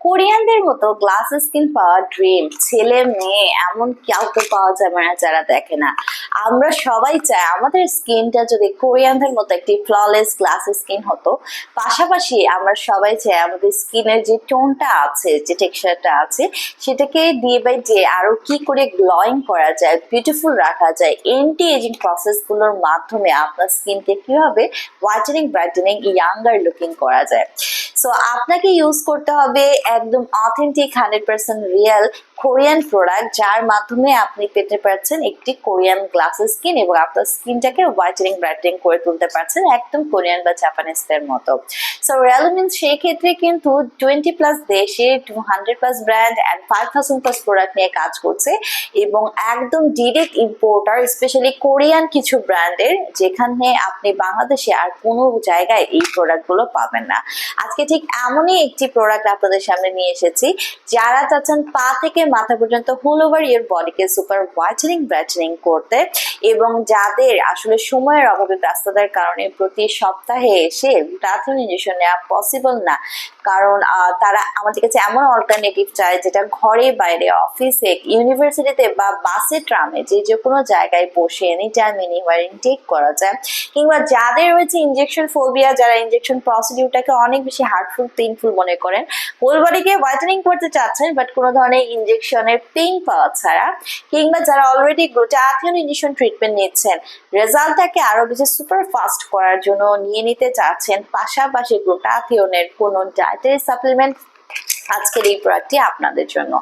কোরিয়ানদের মতো glass skin পাওয়ার dream ছেলে মেয়ে এমন কাউকে পাওয়া যাবে না যারা দেখে না। আমরা সবাই চাই, আমাদের স্কিনটা যদি কোরিয়ানদের মতো একটি ফ্ললেস গ্লাস স্কিন হতো, পাশাপাশি আমরা সবাই চাই আমাদের স্কিনের যে টোনটা আছে, যে টেক্সচারটা আছে, সেটাকে দিয়ে বাই যে আরও কি করে গ্লোয়িং করা যায় বিউটিফুল রাখা যায় এন্টি এজিং প্রসেসগুলোর মাধ্যমে আপনার স্কিনকে কীভাবে হোয়াইটেনিং ব্রাইটেনিং ইয়াঙ্গার লুকিং করা যায়। সো আপনাকে ইউজ করতে হবে একদম authentic hundred percent real Korean product যার মাধ্যমে আপনি পেতে পারছেন একটি কোরিয়ান গ্লাস স্কিন এবং আপনার স্কিনটাকে হোয়াইটেনিং ব্রাইটেনিং করে তুলতে পারছেন একদম কোরিয়ান বা জাপানিজদের মতো। সো রেলমিন সেই ক্ষেত্রে কিন্তু টোয়েন্টি প্লাস দেশে two hundred plus brand and five thousand plus product নিয়ে কাজ করছে এবং একদম ডিরেক্ট ইম্পোর্টার স্পেশালি কোরিয়ান কিছু ব্র্যান্ডের, যেখানে আপনি বাংলাদেশে আর কোনো জায়গায় এই প্রোডাক্টগুলো পাবেন না। আজকে ঠিক এমনই একটি প্রোডাক্ট আপনাদের সামনে নিয়ে এসেছি, যারা চাচ্ছেন পা থেকে মাথা পর্যন্ত হোল ওভার ইয়ার বডিকে সুপার হোয়াইটেনিং ব্রাইটেনিং করতে এবং যাদের আসলে সময়ের অভাবে ব্যস্ততার কারণে প্রতি সপ্তাহে এসে গ্লুটাথিয়ন ইঞ্জেকশন নেওয়া পসিবল না। কারণ তারা আমাদের কাছে এমন অল্টারনেটিভ চায় যেটা ঘরে, বাইরে অফিসে ইউনিভার্সিটিতে বা বাসে ট্রামে যে যে কোনো জায়গায় বসে এনি টাইম এনিওয়ার ইনটেক করা যায়। কিংবা যাদের রয়েছে ইঞ্জেকশন ফোবিয়া যারা ইনজেকশন প্রসিডিউরটাকে অনেক বেশি হার্টফুল পেইনফুল মনে করেন হোল বডিকে হোয়াইটেনিং করতে চাচ্ছেন বাট কোনো ধরনের ইনজেকশনের পেইন পাওয়া ছাড়া কিংবা যারা অলরেডি গ্লুটাথিয়ন ইনজেকশন ট্রিটমেন্ট নিচ্ছেন রেজাল্টটাকে আরও বেশি সুপার ফাস্ট করার জন্য নিয়ে নিতে চাচ্ছেন। পাশাপাশি গ্লুটাথিয়নের কোনো ডায়েটারি সাপ্লিমেন্ট আজকের এই প্রোডাক্টটি আপনাদের জন্য।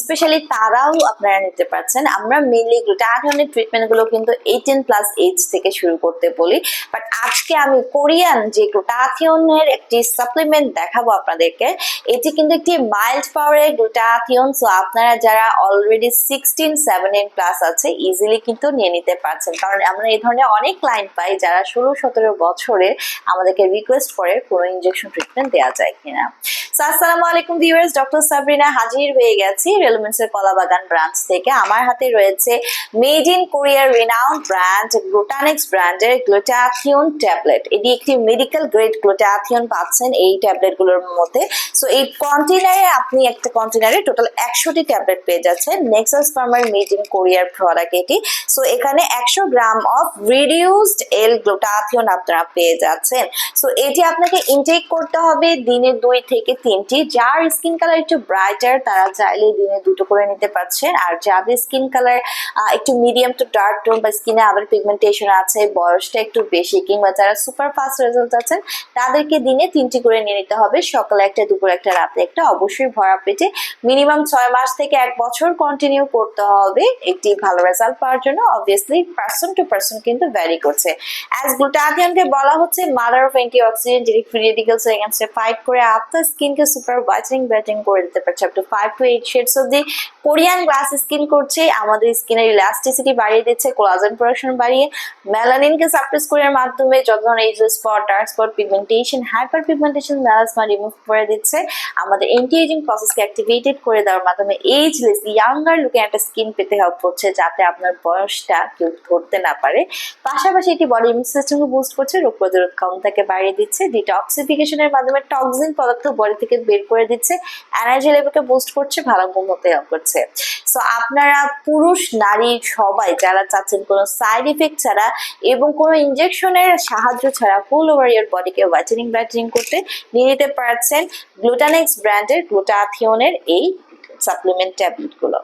স্পেশালি তারাও আপনারা নিতে পারছেন। আমরা মেনলি গ্লুটাথিয়নের ট্রিটমেন্টগুলো কিন্তু এইটিন প্লাস এজ থেকে শুরু করতে বলি। বাট আজকে আমি কোরিয়ান যে গ্লুটাথিয়নের একটি সাপ্লিমেন্ট দেখাবো আপনাদেরকে, এটি কিন্তু একটি মাইল্ড পাওয়ারের গ্লুটাথিয়ন। সো আপনারা যারা অলরেডি সিক্সটিন সেভেন্টিন প্লাস আছে ইজিলি কিন্তু নিয়ে নিতে পারছেন। কারণ আমরা এই ধরনের অনেক ক্লায়েন্ট পাই যারা ষোলো, সতেরো বছরের আমাদেরকে রিকোয়েস্ট করে কোনো ইনজেকশন ট্রিটমেন্ট দেওয়া যায় কিনা। আসসালামু আলাইকুম ভিউয়ার্স ডক্টর সাবরিনা হাজির হয়ে গেছি রেলমেন্টসের কলাবাগান ব্রাঞ্চ থেকে। আমার হাতে রয়েছে মেড ইন কোরিয়ার রিনাউন্ড ব্র্যান্ড গ্লুটানিক্স ব্র্যান্ডের গ্লুটাথিয়ন ট্যাবলেট এটি একটি মেডিকেল গ্রেড গ্লুটাথিয়ন পাচ্ছেন এই ট্যাবলেটগুলোর মধ্যে। সো এই কন্টেনারে আপনি একটা কন্টেনারে টোটাল একশোটি ট্যাবলেট পেয়ে যাচ্ছেন। নেক্সাস ফার্মার মেড ইন কোরিয়ার প্রোডাক্ট এটি। সো এখানে একশো gram of reduced L glutathione আপনারা পেয়ে যাচ্ছেন। সো এটি আপনাকে ইনটেক করতে হবে দিনে দুই থেকে তিনটি, যার স্কিন কালার একটু ব্রাইটার তারা চাইলে দিনে দুটো করে নিতে পারছেন আর যাদের স্কিন কালার একটু মিডিয়াম টু ডার্ক টোন বা স্কিনে আবার পিগমেন্টেশন আছে, বয়সটা একটু বেশি কিংবা যারা সুপার ফাস্ট রেজাল্ট আছেন, তাদেরকে দিনে তিনটি করে নিয়ে নিতে হবে। সকালে একটা, দুপুর একটা, রাতে একটা। অবশ্যই ভরা পেটে মিনিমাম ছয় মাস থেকে এক বছর কন্টিনিউ করতে হবে। একটি ভালো রেজাল্ট পাওয়ার জন্য অবভিয়াসলি পার্সন টু পার্সন কিন্তু ভ্যারি করছে। অ্যাজ গ্লুটাথিয়নকে বলা হচ্ছে মাদার অফ অ্যান্টি অক্সিডেন্ট যেটি ফ্রি রেডিকেলস এগেনস্টে ফাইট করে, আপনার স্কিনকে সুপার হোয়াইটেনিং ব্রাইটেনিং করে দিতে পারছে up to five to eight shades of the Korean glass skin করছে, আমাদের স্কিনের ইলাস্টিসিটি বাড়িয়ে দিচ্ছে কোলাজেন প্রোডাকশন বাড়িয়ে মেলানিনকে সাপ্রেস করার মাধ্যমে যত ধরনের age spot dark spot pigmentation hyperpigmentation melasma remove করে দিচ্ছে। আমাদের এন্টি এজিং প্রসেসকে অ্যাক্টিভেটেড করে দেওয়ার মাধ্যমে এজলেস ইয়াঙ্গার লুকে একটা স্কিন পেতে হেল্প করছে, যাতে আপনার বয়সটা কেউ ধরতে না পারে। পাশাপাশি এটি বডি ইমিউন সিস্টেমকে বুস্ট করছে, রোগ প্রতিরোধ ক্ষমতাকে বাড়িয়ে দিচ্ছে ডিটক্সিফিকেশনের মাধ্যমে টক্সিন পদার্থ বডি থেকে বের করে দিচ্ছে এনার্জি লেভেলকে বুস্ট করছে, ভালো ঘুম হতে হেল্প করছে। সো আপনারা পুরুষ নারী সবাই, যারা চাচ্ছেন কোনো সাইড ইফেক্ট ছাড়া এবং কোনো ইনজেকশনের সাহায্য ছাড়া ফুল ওভার ইয়ার বডিকে হোয়াইটেনিং ব্রাইটেনিং করতে নিয়ে নিতে পারছেন গ্লুটানেক্স ব্র্যান্ডের গ্লুটাথিয়নের এই সাপ্লিমেন্ট ট্যাবলেটগুলো